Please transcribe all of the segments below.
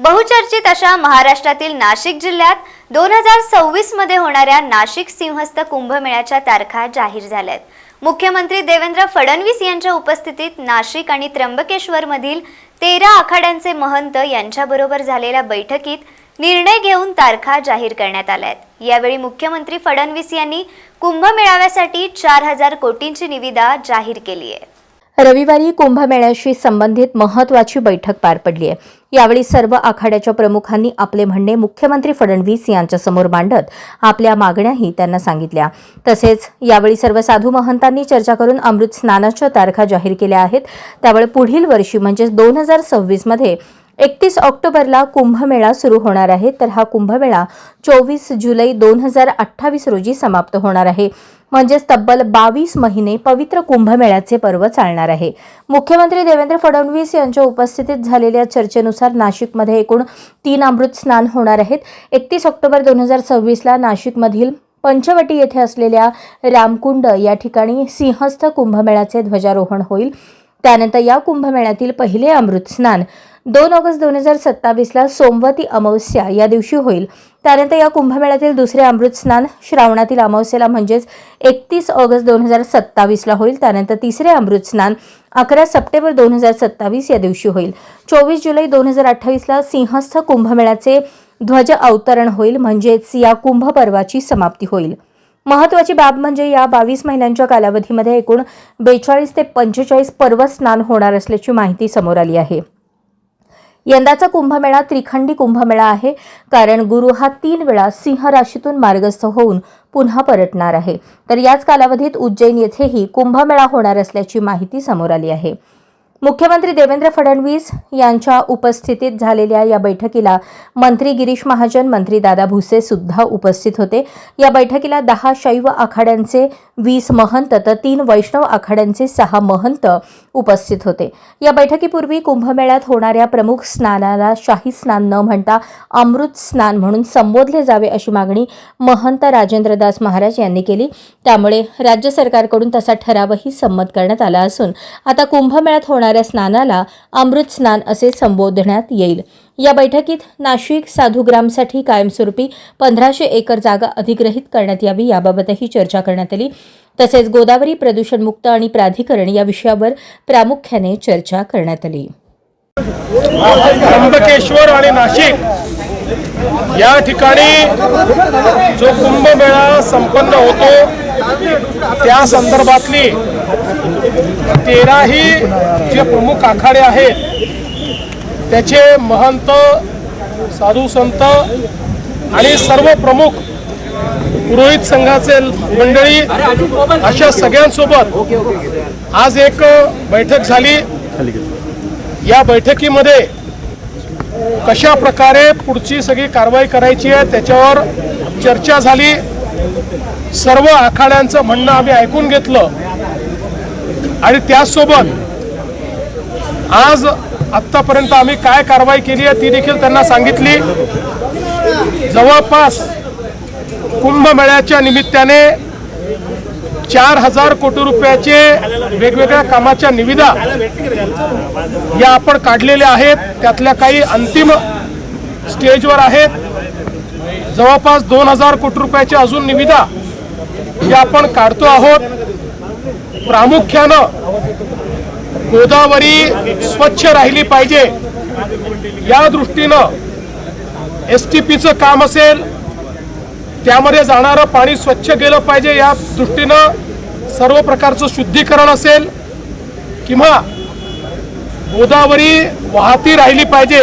बहुचर्चित अशा महाराष्ट्रातील नाशिक जिल्ह्यात दोन हजार सव्वीसमध्ये होणाऱ्या नाशिक सिंहस्थ कुंभमेळ्याच्या तारखा जाहीर झाल्यात. मुख्यमंत्री देवेंद्र फडणवीस यांच्या उपस्थितीत नाशिक आणि त्र्यंबकेश्वर मधील तेरा आखाड्यांचे महंत यांच्याबरोबर झालेल्या बैठकीत निर्णय घेऊन तारखा जाहीर करण्यात आल्यात. यावेळी मुख्यमंत्री फडणवीस यांनी कुंभमेळाव्यासाठी चार हजार कोटींची निविदा जाहीर केली आहे रविवारी कुंभमेळ्याशी संबंधित महत्वाची बैठक पार पडली आहे यावेळी सर्व आखाड्याच्या प्रमुखांनी आपले म्हणणे मुख्यमंत्री फडणवीस यांच्यासमोर मांडत आपल्या मागण्याही त्यांना सांगितल्या. तसेच यावेळी सर्व साधू महंतांनी चर्चा करून अमृत स्नानाच्या तारखा जाहीर केल्या आहेत. त्यामुळे पुढील वर्षी म्हणजेच दोन हजार सव्वीसमध्ये एकतीस ऑक्टोबरला कुंभमेळा सुरू होणार आहे. तर हा कुंभमेळा चोवीस जुलै दोन हजार अठ्ठावीस रोजी समाप्त होणार आहे. म्हणजेच तब्बल बावीस महिने पवित्र कुंभमेळ्याचे पर्व चालणार आहे. मुख्यमंत्री देवेंद्र फडणवीस यांच्या उपस्थितीत झालेल्या चर्चेनुसार नाशिकमध्ये एकूण तीन अमृत स्नान होणार आहेत. एकतीस ऑक्टोबर दोन हजार सव्वीसला नाशिकमधील पंचवटी येथे असलेल्या रामकुंड या ठिकाणी सिंहस्थ कुंभमेळ्याचे ध्वजारोहण होईल. त्यानंतर या कुंभमेळ्यातील पहिले अमृत स्नान दोन ऑगस्ट दोन हजार सत्तावीसला सोमवती अमावस्या या दिवशी होईल. त्यानंतर या कुंभमेळ्यातील दुसरे अमृत स्नान श्रावणातील अमावस्येला म्हणजेच एकतीस ऑगस्ट दोन हजार सत्तावीसला होईल. त्यानंतर तिसरे अमृत स्नान अकरा सप्टेंबर दोन हजार सत्तावीस या दिवशी होईल. चोवीस जुलै दोन हजार अठ्ठावीसला सिंहस्थ कुंभमेळ्याचे ध्वज अवतरण होईल. म्हणजेच या कुंभपर्वाची समाप्ती होईल. महत्वाची बाब म्हणजे या बावीस महिन्यांच्या कालावधीमध्ये एकूण बेचाळीस ते पंचेचाळीस पर्व स्नान होणार असल्याची माहिती समोर आली आहे. यंदाचा कुंभमेळा त्रिखंडी कुंभमेळा आहे. कारण गुरु हा तीन वेळा सिंह राशीतून मार्गस्थ होऊन पुन्हा परतणार आहे. तर याच कालावधीत उज्जैन येथेही कुंभमेळा होणार असल्याची माहिती समोर आली आहे. मुख्यमंत्री देवेंद्र फडणवीस यांच्या उपस्थितीत झालेल्या या बैठकीला मंत्री गिरीश महाजन मंत्री दादा भुसे सुद्धा उपस्थित होते. या बैठकीला दहा शैव आखाड्यांचे वीस महंत तर तीन वैष्णव आखाड्यांचे सहा महंत उपस्थित होते. या बैठकीपूर्वी कुंभमेळ्यात होणाऱ्या प्रमुख स्नानाला शाही स्नान न म्हणता अमृत स्नान म्हणून संबोधले जावे अशी मागणी महंत राजेंद्रदास महाराज यांनी केली. त्यामुळे राज्य सरकारकडून तसा ठरावही संमत करण्यात आला असून आता कुंभमेळ्यात होणार होणाऱ्या स्नानाला अमृत स्नान असे संबोधण्यात येईल. या बैठकीत नाशिक साधुग्रामसाठी कायमस्वरूपी पंधराशे एकर जागा अधिग्रहित करण्यात यावी याबाबतही चर्चा करण्यात आली. तसेच गोदावरी प्रदूषणमुक्त आणि प्राधिकरण या विषयावर प्रामुख्याने चर्चा करण्यात आली. त्र्यंबकेश्वर आणि नाशिक या ठिकाणी जो कुंभमेळा संपन्न होतो त्या संदर्भातली तेराही जे प्रमुख आखाडे आहेत त्याचे महंत साधू संत आणि सर्व प्रमुख पुरोहित संघाचे मंडळी अशा सगळ्यांसोबत आज एक बैठक झाली. या बैठकीमध्ये कशा प्रकारे पुढची सगळी कारवाई करायची आहे त्याच्यावर चर्चा झाली. सर्व आखाड्यांचं म्हणणं आम्ही ऐकून घेतलं. आणि त्याचसोबत आज आत्तापर्यंत आम्ही काय कारवाई केली आहे ती देखील त्यांना सांगितली. जवळपास कुंभमेळ्याच्या निमित्ताने चार हजार कोटी रुपयाचे वेगवेगळ्या कामाच्या निविदा या आपण काढलेल्या आहेत. त्यातल्या काही अंतिम स्टेजवर आहेत. जवळपास दोन हजार कोटी रुपयाच्या अजून निविदा या आपण काढतो आहोत. प्रामुख्यानं गोदावरी स्वच्छ राहिली पाहिजे. या दृष्टीनं एस टी पीचं काम असेल त्यामध्ये जाणारं पाणी स्वच्छ गेलं पाहिजे या दृष्टीनं सर्व प्रकारचं शुद्धीकरण असेल किंवा गोदावरी वाहती राहिली पाहिजे.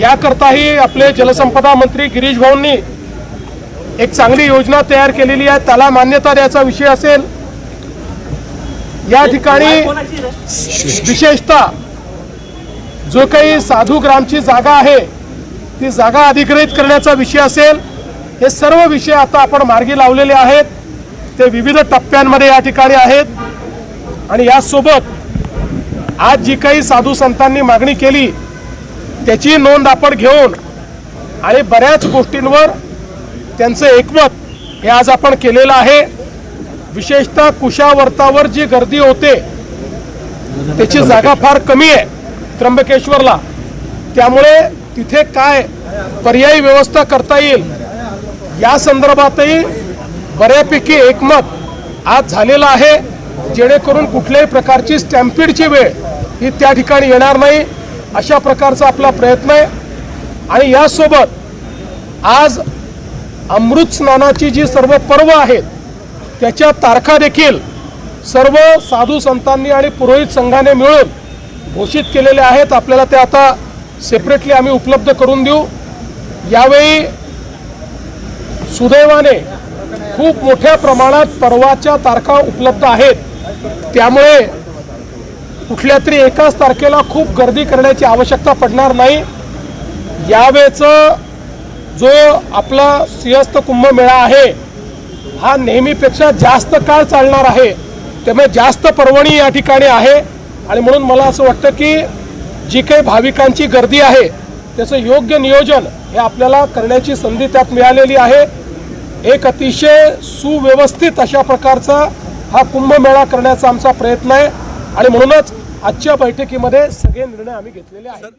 याकरताही आपले जलसंपदा मंत्री गिरीश भाऊंनी एक चांगली योजना तयार केलेली आहे. त्याला मान्यता द्यायचा विषय असेल. या ठिकाणी विशेषतः जो काही साधू ग्रामची जागा आहे ती जागा अधिग्रहित करण्याचा विषय असेल हे सर्व विषय आता आपण मार्गी लावलेले आहेत. ते विविध टप्प्यांमध्ये या ठिकाणी आहेत. आणि यासोबत आज जी काही साधू संतांनी मागणी केली त्याची नोंद आपण घेऊन आणि बऱ्याच गोष्टींवर त्यांचं एकमत हे आज आपण केलेलं आहे. विशेषतः कुशावर्तावर जी गर्दी होते त्याची जागा फार कमी आहे त्र्यंबकेश्वरला. त्यामुळे तिथे काय पर्यायी व्यवस्था करता येईल या संदर्भातही बऱ्यापैकी एकमत आज झालेलं आहे जेणेकरून कुठल्याही प्रकारची स्टॅम्पीडची वेळ ही त्या ठिकाणी येणार नाही अशा प्रकारचा आपला प्रयत्न आहे. आणि यासोबत आज अमृत स्नानाची जी सर्व पर्व आहेत त्याच्या तारखा देखील सर्व साधू संतांनी आणि पुरोहित संघाने मिळून घोषित केलेल्या आहेत. आपल्याला ते आता सेपरेटली आम्ही उपलब्ध करून देऊ. यावेळी सुदैवाने खूप मोठ्या प्रमाणात पर्वाच्या तारखा उपलब्ध आहेत. त्यामुळे कुठल्या तरी एकाच तारखेला खूप गर्दी करण्याची आवश्यकता पडणार नाही. यावेळेचं जो आपला सिंहस्थ कुंभमेळा आहे हा नेहमीपेक्षा जास्त काळ चालणार आहे. त्यामुळे जास्त पर्वणी या ठिकाणी आहे. आणि म्हणून मला असं वाटतं की जी काही भाविकांची गर्दी आहे त्याचं योग्य नियोजन हे आपल्याला करण्याची संधी त्यात मिळालेली आहे. एक अतिशय सुव्यवस्थित अशा प्रकारचा हा कुंभमेळा करण्याचा आमचा प्रयत्न आहे. आणि म्हणूनच आजच्या बैठकीमध्ये सगळे निर्णय आम्ही घेतलेले आहेत.